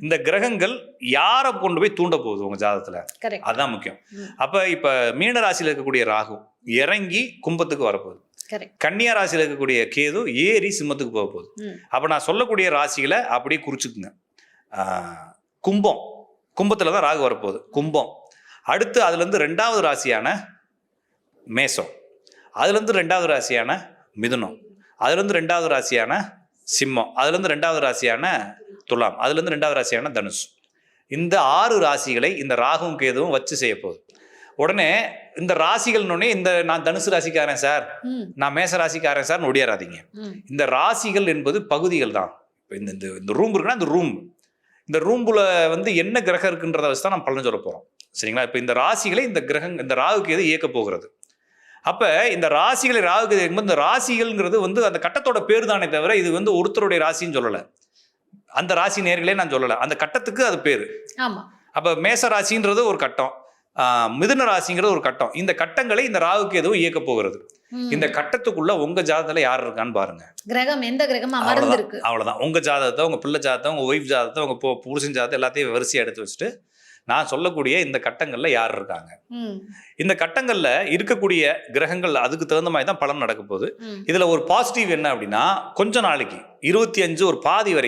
இந்த கிரகங்கள் யாரை கொண்டு போய் தூண்ட போகுது உங்க ஜாதகத்துல? அதுதான் முக்கியம். அப்ப இப்ப மீன ராசியில இருக்கக்கூடிய ராகு இறங்கி கும்பத்துக்கு வரப்போகுது. கன்னியா ராசியில இருக்கக்கூடிய கேது ஏறி சிம்மத்துக்கு போக போகுது. அப்ப நான் சொல்லக்கூடிய ராசிகளை அப்படியே குறிச்சுக்குங்க. கும்பம். கும்பத்துல தான் ராகு வரப்போகுது. கும்பம். அடுத்து அதுல இருந்து ரெண்டாவது ராசியான மேசம். அதுல இருந்து ரெண்டாவது ராசியான மிதுனம். அதுல இருந்து ரெண்டாவது ராசியான சிம்மம். அதுல இருந்து ரெண்டாவது ராசியான துலாம். அதுல இருந்து ரெண்டாவது ராசியான தனுஷ் இந்த ஆறு ராசிகளை இந்த ராகுவும் கேதுவும் வச்சு செய்ய போகுது. உடனே இந்த ராசிகள்னு இந்த நான் தனுசு ராசிக்காரன் சார் நான் மேச ராசிக்காரன் சார் ஒடியாராதீங்க. இந்த ராசிகள் என்பது பகுதிகள் தான். இப்ப இந்த இந்த இந்த ரூம் இருக்குன்னா இந்த ரூம் இந்த ரூம்புல வந்து என்ன கிரகம் இருக்குன்றத வச்சு தான் நம்ம பலன் சொல்ல போறோம். சரிங்களா? இப்போ இந்த ராசிகளை இந்த கிரகம் இந்த ராகுக்கு எது இயக்க போகிறது. அப்ப இந்த ராசிகளை ராகுக்கு இயக்கும்போது இந்த ராசிகள்ங்கிறது வந்து அந்த கட்டத்தோட பேர் தானே தவிர இது வந்து ஒருத்தருடைய ராசின்னு சொல்லலை. அந்த ராசி நேர்களே நான் சொல்லலை. அந்த கட்டத்துக்கு அது பேர். அப்ப மேச ராசின்றது ஒரு கட்டம். மிதுன ராசிங்கிறது ஒரு கட்டம். இந்த கட்டங்களை இந்த ராகுக்கு எதுவும் இயக்க போகிறது. இந்த கட்டத்துக்குள்ள உங்க ஜாதகத்துல யார் இருக்கான்னு பாருங்க. கிரகம் எந்த கிரகம் அமர்ந்திருக்கு. அவ்வளவுதான். உங்க ஜாதகத்தை உங்க பிள்ளை ஜாதகத்தை உங்க ஒய்ஃப் ஜாதகத்தை உங்க புருஷன் ஜாதகத்தை எல்லாத்தையும் வரிசையா எடுத்து வச்சுட்டு நான் சொல்லக்கூடிய இந்த கட்டங்கள்ல யார் இருக்காங்க. இந்த கட்டங்கள்ல இருக்கக்கூடிய கிரகங்கள் அதுக்கு தகுந்த மாதிரி தான் பலன் நடக்க போகுது. இதுல ஒரு பாசிட்டிவ் என்ன அப்படின்னா கொஞ்ச நாளைக்கு இருபத்தி அஞ்சு ஒரு பாதி வரை